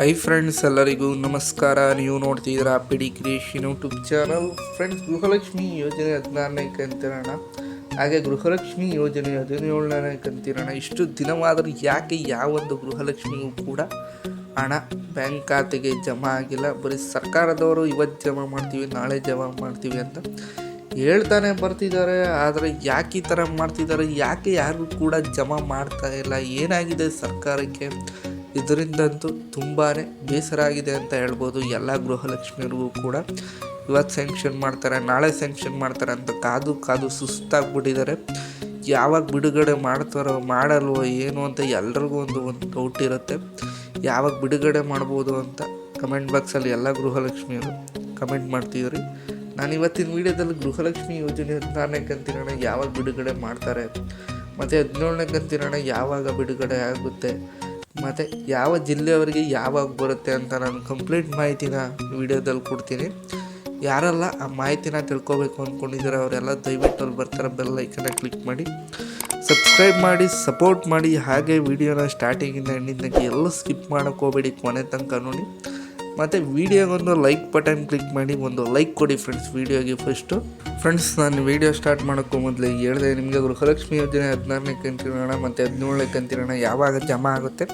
Hi friends ಎಲ್ಲರಿಗೂ ನಮಸ್ಕಾರ. ನೀವು ನೋಡ್ತಿದ್ದೀರಾ PD creation YouTube channel friends Gruhalakshmi ಯೋಜನೆ ಹದಿನಾರನೇ ಕಂತಿರೋಣ. ಹಾಗೆ ಗೃಹಲಕ್ಷ್ಮಿ ಯೋಜನೆ ಹದಿನೇಳನೇ ಕಂತಿರೋಣ. ಇಷ್ಟು ದಿನವಾದರೂ ಯಾಕೆ ಯಾವೊಂದು ಗೃಹಲಕ್ಷ್ಮಿಯೂ ಕೂಡ ಹಣ ಬ್ಯಾಂಕ್ ಖಾತೆಗೆ ಜಮಾ ಆಗಿಲ್ಲ. ಬರೀ ಸರ್ಕಾರದವರು ಇವತ್ತು ಜಮಾ ಮಾಡ್ತೀವಿ, ನಾಳೆ ಜಮಾ ಮಾಡ್ತೀವಿ ಅಂತ ಹೇಳ್ತಾನೆ ಬರ್ತಿದ್ದಾರೆ. ಆದರೆ ಯಾಕೆ ಈ ಥರ ಮಾಡ್ತಿದ್ದಾರೆ? ಯಾಕೆ ಯಾರಿಗೂ ಕೂಡ ಜಮಾ ಮಾಡ್ತಾ ಇಲ್ಲ? ಏನಾಗಿದೆ ಸರ್ಕಾರಕ್ಕೆ? ಇದರಿಂದಂತೂ ತುಂಬಾ ಬೇಸರ ಆಗಿದೆ ಅಂತ ಹೇಳ್ಬೋದು ಎಲ್ಲ ಗೃಹಲಕ್ಷ್ಮಿಯರಿಗೂ ಕೂಡ. ಇವತ್ತು ಸ್ಯಾಂಕ್ಷನ್ ಮಾಡ್ತಾರೆ, ನಾಳೆ ಸ್ಯಾಂಕ್ಷನ್ ಮಾಡ್ತಾರೆ ಅಂತ ಕಾದು ಕಾದು ಸುಸ್ತಾಗ್ಬಿಟ್ಟಿದ್ದಾರೆ. ಯಾವಾಗ ಬಿಡುಗಡೆ ಮಾಡ್ತಾರೋ, ಮಾಡಲ್ವೋ, ಏನು ಅಂತ ಎಲ್ರಿಗೂ ಒಂದು ಒಂದು ಡೌಟ್ ಇರುತ್ತೆ. ಯಾವಾಗ ಬಿಡುಗಡೆ ಮಾಡ್ಬೋದು ಅಂತ ಕಮೆಂಟ್ ಬಾಕ್ಸಲ್ಲಿ ಎಲ್ಲ ಗೃಹಲಕ್ಷ್ಮಿಯರು ಕಮೆಂಟ್ ಮಾಡ್ತಿದ್ರಿ. ನಾನು ಇವತ್ತಿನ ವಿಡಿಯೋದಲ್ಲಿ ಗೃಹಲಕ್ಷ್ಮಿ ಯೋಜನೆ ಹದಿನಾರನೇ ಕಂತಿನ ಯಾವಾಗ ಬಿಡುಗಡೆ ಮಾಡ್ತಾರೆ, ಮತ್ತು ಹದಿನೇಳನೇ ಕಂತಿನ ಯಾವಾಗ ಬಿಡುಗಡೆ ಆಗುತ್ತೆ ಮತ್ತು ಯಾವ ಜಿಲ್ಲೆಯವರಿಗೆ ಯಾವಾಗ ಬರುತ್ತೆ ಅಂತ ನಾನು ಕಂಪ್ಲೀಟ್ ಮಾಹಿತಿನ ವಿಡಿಯೋದಲ್ಲಿ ಕೊಡ್ತೀನಿ. ಯಾರೆಲ್ಲ ಆ ಮಾಹಿತಿನ ತಿಳ್ಕೊಬೇಕು ಅಂದ್ಕೊಂಡಿದ್ದಾರೆ ಅವರೆಲ್ಲ ದಯವಿಟ್ಟು ಅಲ್ಲಿ ಬರ್ತಾರೆ ಬೆಲ್ ಐಕನ್ನ ಕ್ಲಿಕ್ ಮಾಡಿ. ಸಬ್ಸ್ಕ್ರೈಬ್ ಮಾಡಿ ಸಪೋರ್ಟ್ ಮಾಡಿ, ಹಾಗೆ ವಿಡಿಯೋನ ಸ್ಟಾರ್ಟಿಂಗಿಂದ ಎಂಡಿಂದ ಎಲ್ಲ ಸ್ಕಿಪ್ ಮಾಡೋಕ್ಕೆ ಹೋಗಬೇಡಿ ಕೊನೆ ತನಕ ನೋಡಿ. ಮತ್ತು ವಿಡಿಯೋಗೊಂದು ಲೈಕ್ ಬಟನ್ ಕ್ಲಿಕ್ ಮಾಡಿ, ಒಂದು ಲೈಕ್ ಕೊಡಿ ಫ್ರೆಂಡ್ಸ್ ವೀಡಿಯೋಗೆ ಫಸ್ಟು ಫ್ರೆಂಡ್ಸ್ ನಾನು ವಿಡಿಯೋ ಸ್ಟಾರ್ಟ್ ಮಾಡೋಕ್ಕೂ ಮೊದಲು ಹೇಳಿದೆ, ನಿಮಗೆ ಗೃಹಲಕ್ಷ್ಮಿ ಯೋಜನೆ ಹದಿನಾರನೇ ಕಂತಿರೋಣ, ಮತ್ತು ಹದಿನೇಳನೇ ಕಂತಿರೋಣ, ಯಾವಾಗ ಜಮಾ ಆಗುತ್ತೆ?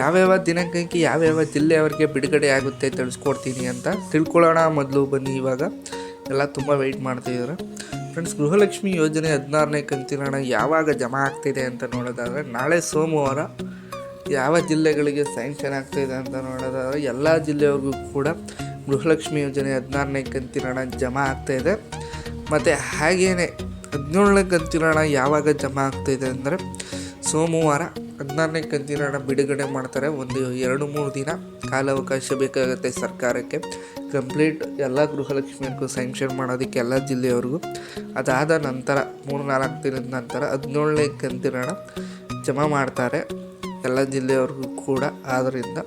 ಯಾವ್ಯಾವ ದಿನಾಂಕಕ್ಕೆ, ಯಾವ್ಯಾವ ಜಿಲ್ಲೆಯವರಿಗೆ ಬಿಡುಗಡೆ ಆಗುತ್ತೆ ತಿಳಿಸ್ಕೊಡ್ತೀನಿ ಅಂತ ತಿಳ್ಕೊಳ್ಳೋಣ ಮೊದಲು ಬನ್ನಿ ಇವಾಗ. ಎಲ್ಲ ತುಂಬ ವೆಯ್ಟ್ ಮಾಡ್ತಿದ್ದಾರೆ ಫ್ರೆಂಡ್ಸ್ ಗೃಹಲಕ್ಷ್ಮಿ ಯೋಜನೆ ಹದಿನಾರನೇ ಕಂತಿರೋಣ, ಯಾವಾಗ ಜಮಾ ಆಗ್ತಿದೆ ಅಂತ ನೋಡೋದಾದರೆ ನಾಳೆ ಸೋಮವಾರ ಯಾವ ಜಿಲ್ಲೆಗಳಿಗೆ ಸ್ಯಾಂಕ್ಷನ್ ಆಗ್ತಿದೆ ಅಂತ ನೋಡೋದಾದ್ರೆ ಎಲ್ಲ ಜಿಲ್ಲೆಯವ್ರಿಗೂ ಕೂಡ ಗೃಹಲಕ್ಷ್ಮಿ ಯೋಜನೆ ಹದಿನಾರನೇ ಕಂತಿನ ಹಣ ಜಮಾ ಆಗ್ತಾಯಿದೆ ಮತ್ತು ಹಾಗೇನೆ ಹದಿನೇಳನೇ ಕಂತಿನ ಹಣ ಯಾವಾಗ ಜಮಾ ಆಗ್ತಾಯಿದೆ ಅಂದರೆ ಸೋಮವಾರ ಹದಿನಾರನೇ ಕಂತಿನ ಹಣ ಬಿಡುಗಡೆ ಮಾಡ್ತಾರೆ. ಒಂದು ಎರಡು ಮೂರು ದಿನ ಕಾಲಾವಕಾಶ ಬೇಕಾಗುತ್ತೆ ಸರ್ಕಾರಕ್ಕೆ. ಕಂಪ್ಲೀಟ್ ಎಲ್ಲ ಗೃಹಲಕ್ಷ್ಮಿಯರ್ಗೂ ಸ್ಯಾಂಕ್ಷನ್ ಮಾಡೋದಕ್ಕೆ ಎಲ್ಲ ಜಿಲ್ಲೆಯವ್ರಿಗೂ. ಅದಾದ ನಂತರ ಮೂರು ನಾಲ್ಕು ದಿನದ ನಂತರ ಹದಿನೇಳನೇ ಕಂತಿನ ಹಣ ಜಮಾ ಮಾಡ್ತಾರೆ. ಎಲ್ಲ ಜಿಲ್ಲೆಯವ್ರಿಗೂ ಕೂಡ. ಆದ್ದರಿಂದ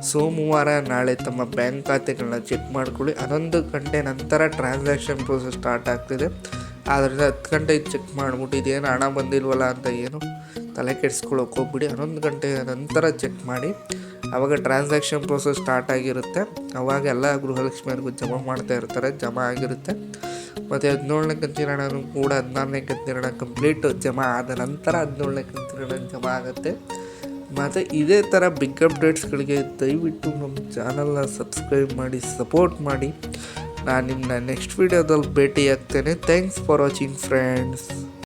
ಸೋಮವಾರ ನಾಳೆ ತಮ್ಮ ಬ್ಯಾಂಕ್ ಖಾತೆಗಳನ್ನ ಚೆಕ್ ಮಾಡ್ಕೊಳ್ಳಿ. ಹನ್ನೊಂದು ಗಂಟೆ ನಂತರ ಟ್ರಾನ್ಸಾಕ್ಷನ್ ಪ್ರೋಸೆಸ್ ಸ್ಟಾರ್ಟ್ ಆಗ್ತಿದೆ. ಆದ್ದರಿಂದ ಹತ್ತು ಗಂಟೆಗೆ ಚೆಕ್ ಮಾಡಿಬಿಟ್ಟು ಇದೇನು ಹಣ ಬಂದಿಲ್ವಲ್ಲ ಅಂತ ಏನು ತಲೆ ಕೆಡಿಸ್ಕೊಳ್ಳೋಕೆ ಹೋಗ್ಬಿಡಿ. ಹನ್ನೊಂದು ಗಂಟೆ ನಂತರ ಚೆಕ್ ಮಾಡಿ. ಆವಾಗ ಟ್ರಾನ್ಸಾಕ್ಷನ್ ಪ್ರೋಸೆಸ್ ಸ್ಟಾರ್ಟ್ ಆಗಿರುತ್ತೆ. ಅವಾಗ ಎಲ್ಲ ಗೃಹಲಕ್ಷ್ಮಿಯರಿಗೂ ಜಮಾ ಮಾಡ್ತಾ ಇರ್ತಾರೆ. ಜಮಾ ಆಗಿರುತ್ತೆ. ಮತ್ತು ಹದಿನೇಳನೇ ಕಂತಿನ ಕೂಡ ಹದಿನಾರನೇ ಕಂತಿನ ಹಣ ಕಂಪ್ಲೀಟ್ ಜಮಾ ಆದ ನಂತರ ಹದಿನೇಳನೇ ಕಂತಿನ ಜಮಾ ಆಗುತ್ತೆ. ಮತ್ತು ಇದೇ ಥರ ಬಿಗ್ ಅಪ್ಡೇಟ್ಸ್ಗಳಿಗೆ ದಯವಿಟ್ಟು ನಮ್ಮ ಚಾನಲ್ನ ಸಬ್ಸ್ಕ್ರೈಬ್ ಮಾಡಿ ಸಪೋರ್ಟ್ ಮಾಡಿ. ನಾನು ನಿಮ್ಮನ್ನ ನೆಕ್ಸ್ಟ್ ವೀಡಿಯೋದಲ್ಲಿ ಭೇಟಿಯಾಗ್ತೇನೆ. Thanks for watching friends